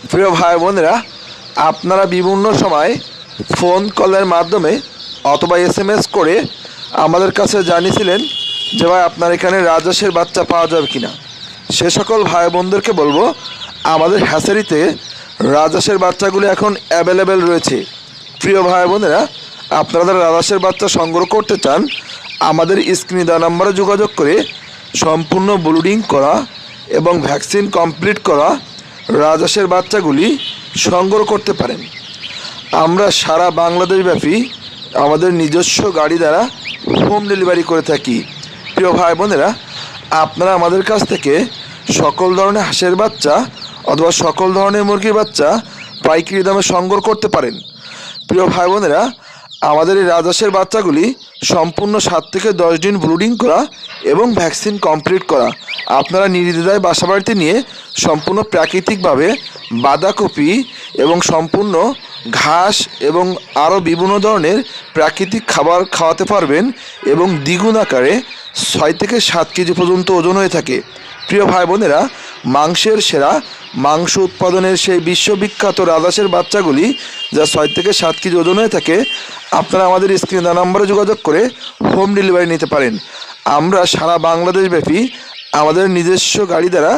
প্রিয় ভাই বোনেরা, আপনারা বিভিন্ন সময় ফোন কলের মাধ্যমে অথবা এস করে আমাদের কাছে জানিয়েছিলেন যে ভাই আপনার এখানে রাজহাঁসের বাচ্চা পাওয়া যাবে কিনা। সে সকল ভাই বোনদেরকে বলব, আমাদের হ্যাসারিতে রাজহাঁসের বাচ্চাগুলি এখন অ্যাভেলেবেল রয়েছে। প্রিয় ভাই বোনেরা, আপনারা রাজহাঁসের বাচ্চা সংগ্রহ করতে চান, আমাদের স্ক্রিনে দেওয়া নাম্বারে যোগাযোগ করে সম্পূর্ণ ব্লুডিং করা এবং ভ্যাকসিন কমপ্লিট করা রাজহাঁসের বাচ্চাগুলি সংগ্রহ করতে পারেন। আমরা সারা বাংলাদেশ ব্যাপী আমাদের নিজস্ব গাড়ি দ্বারা হোম ডেলিভারি করে থাকি। প্রিয় ভাই বোনেরা আপনারা আমাদের কাছ থেকে সকল ধরনের হাঁসের বাচ্চা অথবা সকল ধরনের মুরগির বাচ্চা পাইকারি দামে সংগ্রহ করতে পারেন। প্রিয় ভাই বোনেরা আমাদের এই রাজহাঁসের বাচ্চাগুলি সম্পূর্ণ সাত থেকে দশ দিন ব্রুডিং করা এবং ভ্যাকসিন কমপ্লিট করা। আপনারা নির্দ্বিধায় বাসা বাড়িতে নিয়ে সম্পূর্ণ প্রাকৃতিকভাবে বাঁধাকপি এবং সম্পূর্ণ ঘাস এবং আরও বিভিন্ন ধরনের প্রাকৃতিক খাবার খাওয়াতে পারবেন এবং দ্বিগুণ আকারে ছয় থেকে সাত কেজি পর্যন্ত ওজন হয়ে থাকে। প্রিয় ভাই বোনেরা মাংসের সেরা মাংস উৎপাদনের সেই বিশ্ববিখ্যাত রাজাসের বাচ্চাগুলি, যা ছয় থেকে সাত কেজি ওজন হয়ে থাকে, আপনারা আমাদের স্ক্রিনে দেওয়া নাম্বারে যোগাযোগ করে হোম ডেলিভারি নিতে পারেন। আমরা সারা বাংলাদেশ ব্যাপী আমাদের নিজস্ব গাড়ি দ্বারা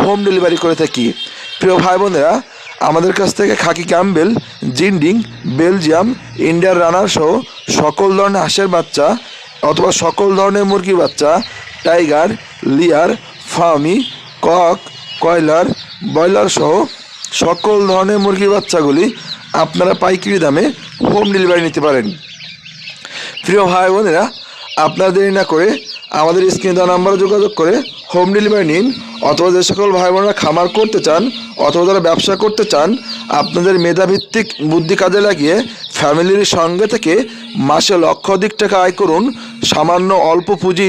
হোম ডেলিভারি করে থাকি। প্রিয় ভাই বোনেরা আমাদের কাছ থেকে খাকি ক্যাম্বেল, জিন্ডিং, বেলজিয়াম, ইন্ডিয়ার রানার সহ সকল ধরনের হাঁসের বাচ্চা অথবা সকল ধরনের মুরগির বাচ্চা, টাইগার, লিয়ার ফার্মি কক, কয়লার, ব্রয়লার সহ সকল ধরনের মুরগির বাচ্চাগুলি আপনারা পাইকারি দামে হোম ডেলিভারি নিতে পারেন। প্রিয় ভাই বোনেরা, আপনারা দেরি না করে আমাদের স্ক্রিনে দেওয়া নাম্বারে যোগাযোগ করে হোম ডেলিভারি নিন অথবা যে সকল ভাই বোনেরা খামার করতে চান অথবা যারা ব্যবসা করতে চান, আপনাদের মেধাভিত্তিক বুদ্ধি কাজে লাগিয়ে ফ্যামিলির সঙ্গে থেকে মাসে লক্ষাধিক টাকা আয় করুন। সামান্য অল্প পুঁজি